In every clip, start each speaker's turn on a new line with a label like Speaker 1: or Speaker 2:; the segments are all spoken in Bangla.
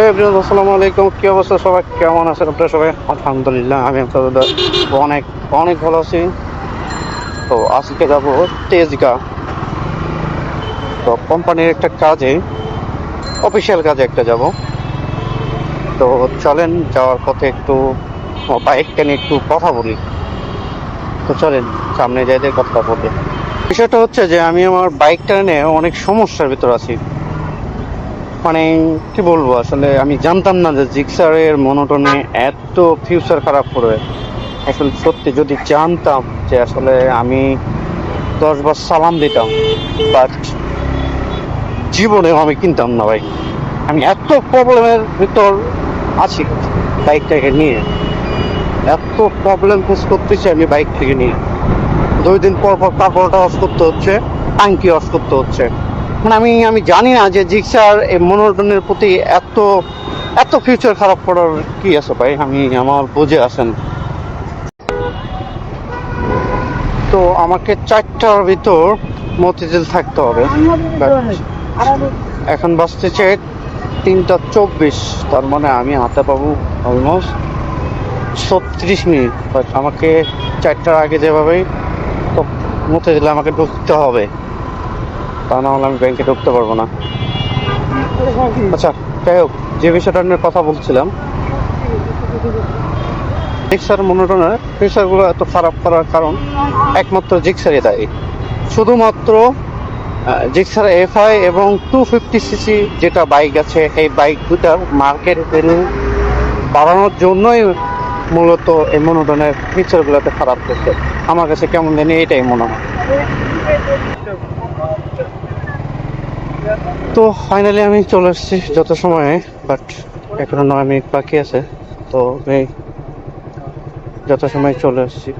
Speaker 1: এভরিওয়ান আসসালামু আলাইকুম। কি অবস্থা সবাই? কেমন আছেন আপনারা সবাই? আলহামদুলিল্লাহ, আমি আপনাদের অনেক অনেক ভালো আছি। তো আজকে যাব তেজগা। তো কোম্পানির একটা কাজে অফিসিয়াল কাজে একটা যাব। তো চলেন, যাওয়ার পথে একটু বাইকটা নিয়ে একটু কথা বলি। তো চলেন, সামনে যাইতে কথা বলি। বিষয়টা হচ্ছে যে, আমি আমার বাইকটা নিয়ে অনেক সমস্যার ভিতর আছি। মানে কি বলব, আসলে আমি জানতাম না যে জিক্সারের মনোটনে এত ফিউচার খারাপ করবে। আসলে সত্যি যদি জানতাম যে আসলে আমি দশবার সালাম দিতাম বাট জীবনেও আমি কিনতাম না ভাই। আমি এত প্রবলেমের ভিতর আছি বাইকটাকে নিয়ে। এত প্রবলেম ফেস করতেছি আমি বাইক থেকে নিয়ে। দুই দিন পর পর কাপড়টা অফ করতে হচ্ছে টাঙ্কি অফ করতে হচ্ছে। মানে আমি আমি জানি না যে জিক্সার এই মনোরঞ্জনের প্রতি এত এত ফিউচার খারাপ করার কি আছে ভাই? আমি, আমার বুঝে আসেন। তো আমাকে চারটার ভিতর মতিঝিল থাকতে হবে। এখন বাজতেছে তিনটা চব্বিশ, তার মানে আমি হাতে পাবো অলমোস্ট ছত্রিশ মিনিট। আমাকে চারটার আগে যেভাবেই তো মতিঝিলে আমাকে ঢুকতে হবে। তা না হলে আমি ব্যাংকে ঢুকতে পারব না। আচ্ছা যাই হোক, যে বিষয়টা নিয়ে কথা বলছিলাম, জিক্সার মনোটনের ফিচারগুলো এত খারাপ করার কারণ একমাত্র জিক্সারই দায়ী। শুধুমাত্র জিক্সার এফআই এবং টু ফিফটি সিসি যেটা বাইক আছে, এই বাইক দুটার মার্কেট ভ্যালু বাড়ানোর জন্যই মূলত এই মনোটনের ফিচারগুলোতে খারাপ করছে। আমার কাছে কেমন জানি এটাই মনে হয়। তো ফাইনালি আমি চলে এসেছি যত সময়ে বাট এখনও নয় মিনিট বাকি আছে তো আমি যত সময় চলে এসেছি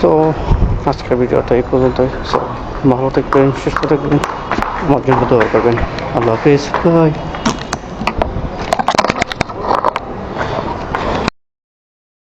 Speaker 1: সো আজকের ভিডিওটা এই পর্যন্তই। So, ভালো থাকবেন সুস্থ থাকবেন আমার জন্য দোয়া করবেন। আল্লাহ হাফিজ। বাই